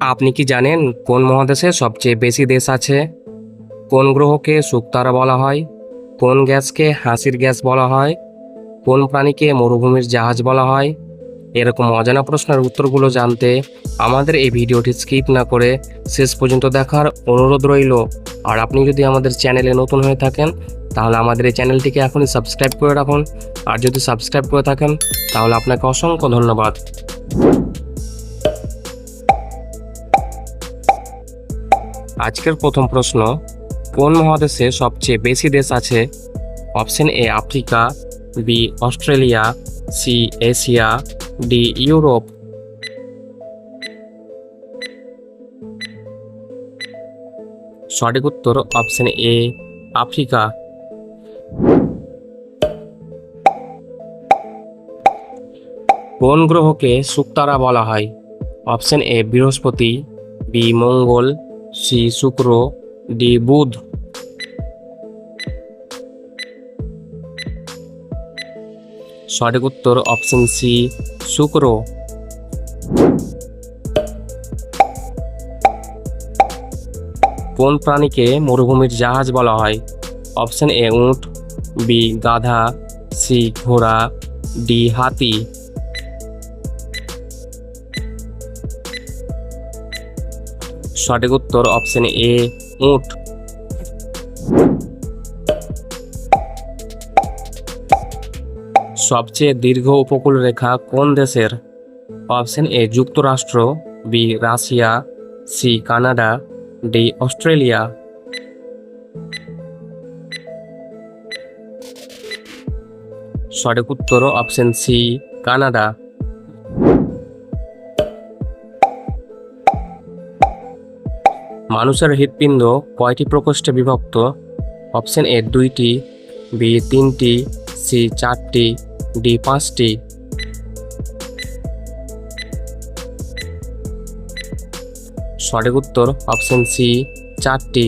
আপনি কি জানেন কোন মহাদেশে সবচেয়ে বেশি দেশ আছে? কোন গ্রহকে শুকতারা বলা হয়? কোন গ্যাসকে হাসির গ্যাস বলা হয়? কোন প্রাণীকে মরুভূমির জাহাজ বলা হয়? এরকম অজানা প্রশ্নের উত্তরগুলো জানতে আমাদের এই ভিডিওটি স্কিপ না করে শেষ পর্যন্ত দেখার অনুরোধ রইল। আর আপনি যদি আমাদের চ্যানেলে নতুন হয়ে থাকেন, তাহলে আমাদের এই চ্যানেলটিকে এখনই সাবস্ক্রাইব করে রাখুন। আর যদি সাবস্ক্রাইব করে থাকেন, তাহলে আপনাকে অসংখ্য ধন্যবাদ। আজকের প্রথম প্রশ্ন, কোন মহাদেশে সবচেয়ে বেশি দেশ আছে? Option A, Africa, B, Australia, C, Asia, D, Europe. সঠিক উত্তর অপশন এ, আফ্রিকা। কোন গ্রহকে শুকতারা বলা হয়? অপশন এ, বৃহস্পতি, বি, মঙ্গল সি শুক্র ডি বুধ। সঠিক উত্তর অপশন সি শুক্র। কোন প্রাণীকে মরুভূমির জাহাজ বলা হয়? অপশন এ উট বি গাধা সি ঘোড়া ডি হাতি। সঠিক উত্তর অপশন এ, উট। সবচেয়ে দীর্ঘ উপকূল রেখা কোন দেশের? অপশন এ, যুক্তরাষ্ট্র, B, Russia, C, Canada, D, Australia. সঠিক উত্তর অপশন সি, কানাডা। মানুষের হৃৎপিণ্ড কয়টি প্রকোষ্ঠে বিভক্ত? অপশন এ দুইটি, বি তিনটি, সি চারটি, ডি পাঁচটি। সঠিক উত্তর অপশন সি চারটি।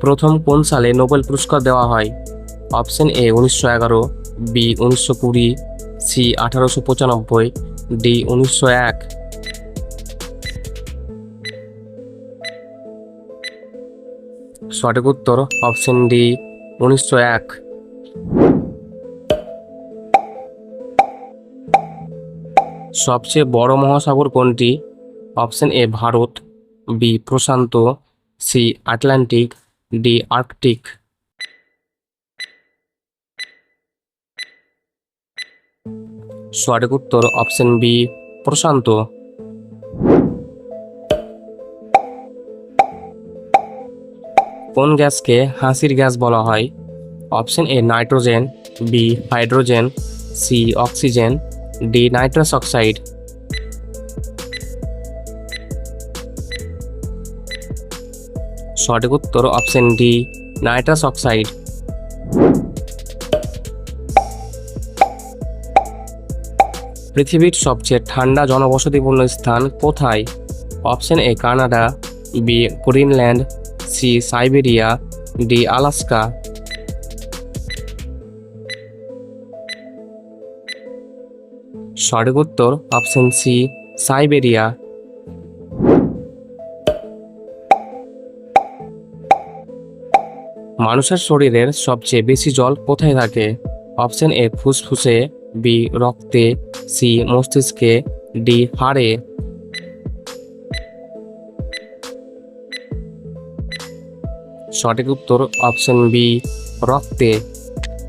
প্রথম কোন সালে নোবেল পুরস্কার দেওয়া হয়? অপশন এ উনিশশো এগারো, বি উনিশশো কুড়ি সি আঠারোশো পঁচানব্বই, ডি উনিশশো এক। সঠিক উত্তর, অপশন ডি উনিশশো এক। সবচেয়ে বড় মহাসাগর কোনটি? অপশন এ, ভারত, বি, প্রশান্ত, সি, আটলান্টিক, ডি, আর্কটিক। সঠিক উত্তর অপশন বি প্রশান্ত কোন গ্যাসকে হাসির গ্যাস বলা হয়? Option A nitrogen B hydrogen C oxygen D nitrous oxide সঠিক উত্তর অপশন ডি নাইট্রাস অক্সাইড পৃথিবীর সবচেয়ে ঠান্ডা জনবসতিপূর্ণ স্থান কোথায়? Option A, Canada, B, Greenland, C, Siberia, D, Alaska. সঠিক উত্তর, অপশন সি, সাইবেরিয়া। মানুষের শরীরের সবচেয়ে বেশি জল কোথায় থাকে? অপশন এ, ফুসফুসে। বি রক্তে সি মস্তিষ্কে ডি হাড়ে। সঠিক উত্তর অপশন বি রক্তে।